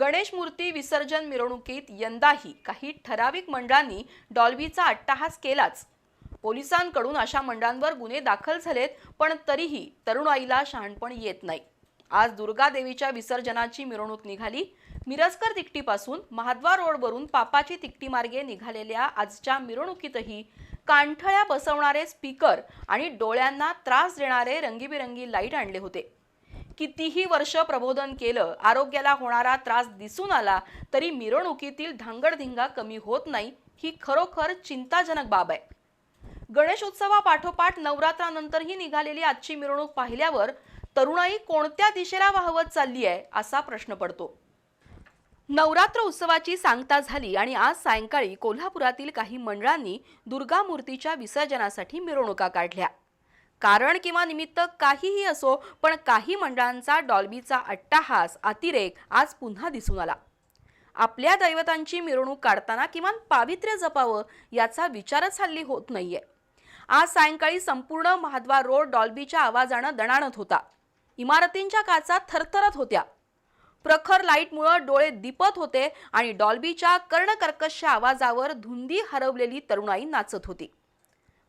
गणेश मूर्ती विसर्जन मिरवणुकीत यंदाही काही ठराविक मंडळांनी डॉल्बीचा अट्टाहास केलाच. पोलिसांकडून अशा मंडळांवर गुन्हे दाखल झालेत पण तरीही तरुणाईला शहाणपण येत नाही. आज दुर्गा देवीच्या विसर्जनाची मिरवणूक निघाली. मिरजकर तिकटीपासून महाद्वार रोडवरून पापाची तिकटी मार्गे निघालेल्या आजच्या मिरवणुकीतही कांठळ्या बसवणारे स्पीकर आणि डोळ्यांना त्रास देणारे रंगीबिरंगी लाइट आणले होते. कितीही वर्ष प्रबोधन केलं आरोग्याला होणारा त्रास दिसून आला तरी मिरवणुकीतील धांगडधिंगा कमी होत नाही ही खरोखर चिंताजनक बाब आहे. गणेशोत्सवापाठोपाठ नवरात्रानंतरही निघालेली आजची मिरवणूक पाहिल्यावर तरुणाई कोणत्या दिशेला वाहवत चालली आहे असा प्रश्न पडतो. नवरात्र उत्सवाची सांगता झाली आणि आज सायंकाळी कोल्हापुरातील काही मंडळांनी दुर्गा मूर्तीच्या विसर्जनासाठी मिरवणुका काढल्या. कारण किंवा निमित्त काहीही असो पण काही मंडळांचा डॉल्बीचा अट्टाहास अतिरेक आज पुन्हा दिसून आला. आपल्या दैवतांची मिरवणूक काढताना किमान पावित्र्य जपावं याचा विचारच हल्ली होत नाहीये. आज सायंकाळी संपूर्ण महाद्वार रोड डॉल्बीच्या आवाजानं दणाणत होता. इमारतींच्या काचा थरथरत होत्या. प्रखर लाईटमुळं डोळे दिपत होते आणि डॉल्बीच्या कर्णकर्कश आवाजावर धुंदी हरवलेली तरुणाई नाचत होती.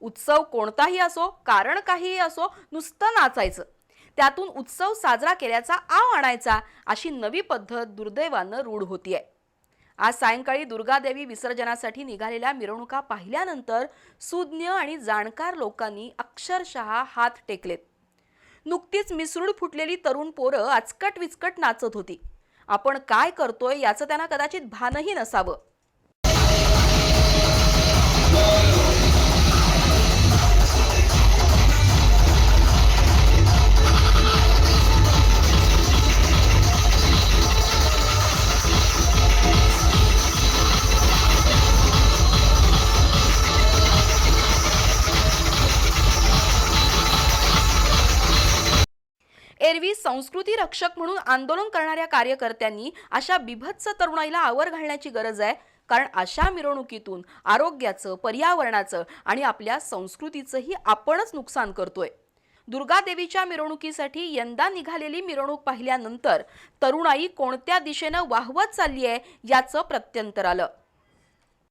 उत्सव कोणताही असो कारण काहीही असो नुसतं नाचायचं. त्यातून उत्सव साजरा केल्याचा आव आणायचा अशी नवी पद्धत दुर्दैवानं रूढ होतीये. आज सायंकाळी दुर्गादेवी विसर्जनासाठी निघालेल्या मिरवणुका पाहिल्यानंतर सुज्ञ आणि जाणकार लोकांनी अक्षरशः हात टेकलेत. नुकतीच मिसरूड फुटलेली तरुण पोरं आचकट विचकट नाचत होती. आपण काय करतोय याचं त्यांना कदाचित भानही नसावं. संस्कृती रक्षक म्हणून आंदोलन करणाऱ्या कार्यकर्त्यांनी अशा बिभत्स तरुणाईला आवर घालण्याची गरज आहे. कारण अशा मिरवणुकीतून आरोग्याचं पर्यावरणाचं आणि आपल्या संस्कृतीचंही आपणच नुकसान करतोय. दुर्गादेवीच्या मिरवणुकीसाठी यंदा निघालेली मिरवणूक पाहिल्यानंतर तरुणाई कोणत्या दिशेनं वाहवत चालली आहे याचं प्रत्यंतर आलं.